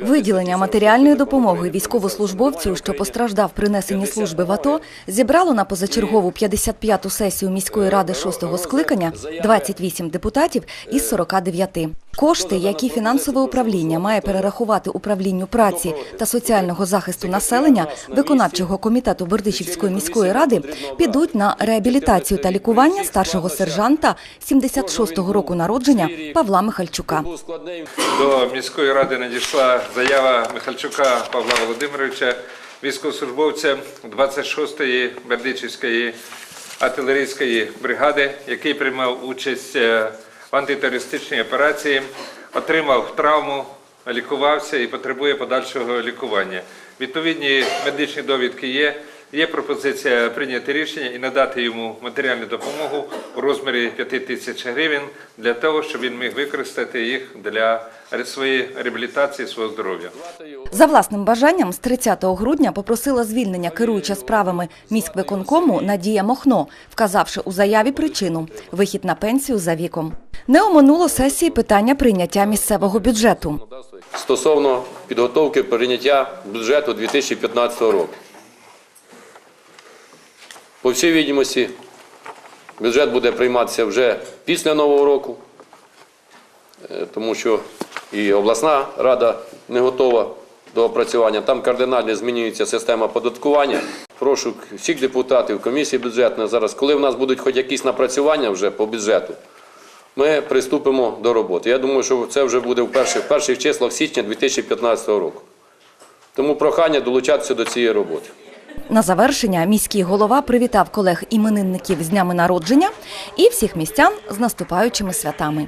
Виділення матеріальної допомоги військовослужбовцю, що постраждав при несенні служби в АТО, зібрало на позачергову 55-ту сесію міської ради 6-го скликання 28 депутатів із 49. Кошти, які фінансове управління має перерахувати управлінню праці та соціального захисту населення виконавчого комітету Бердичівської міської ради, підуть на реабілітацію та лікування старшого сержанта 76-го року народження Павла Михальчука. До міської ради надійшла заява Михальчука Павла Володимировича, військовослужбовця 26-ї Бердичівської артилерійської бригади, який приймав участь е, в антитерористичній операції, отримав травму, лікувався і потребує подальшого лікування. Відповідні медичні довідки є. Є пропозиція прийняти рішення і надати йому матеріальну допомогу у розмірі 5 тисяч гривень для того, щоб він міг використати їх для своєї реабілітації свого здоров'я. За власним бажанням з 30 грудня попросила звільнення керуюча справами міськвиконкому Надія Мохно, вказавши у заяві причину – вихід на пенсію за віком. Не оминуло сесії питання прийняття місцевого бюджету. стосовно підготовки прийняття бюджету 2015 року. По всій відомості, бюджет буде прийматися вже після Нового року, е, тому що і обласна рада не готова до опрацювання. Там кардинально змінюється система податкування. Прошу всіх депутатів комісії бюджетної зараз, коли в нас будуть хоч якісь напрацювання вже по бюджету, ми приступимо до роботи. Я думаю, що це вже буде в перших, в перших числах січня 2015 року. Тому прохання долучатися до цієї роботи. На завершення міський голова привітав колег іменинників з днями народження і всіх містян з наступаючими святами.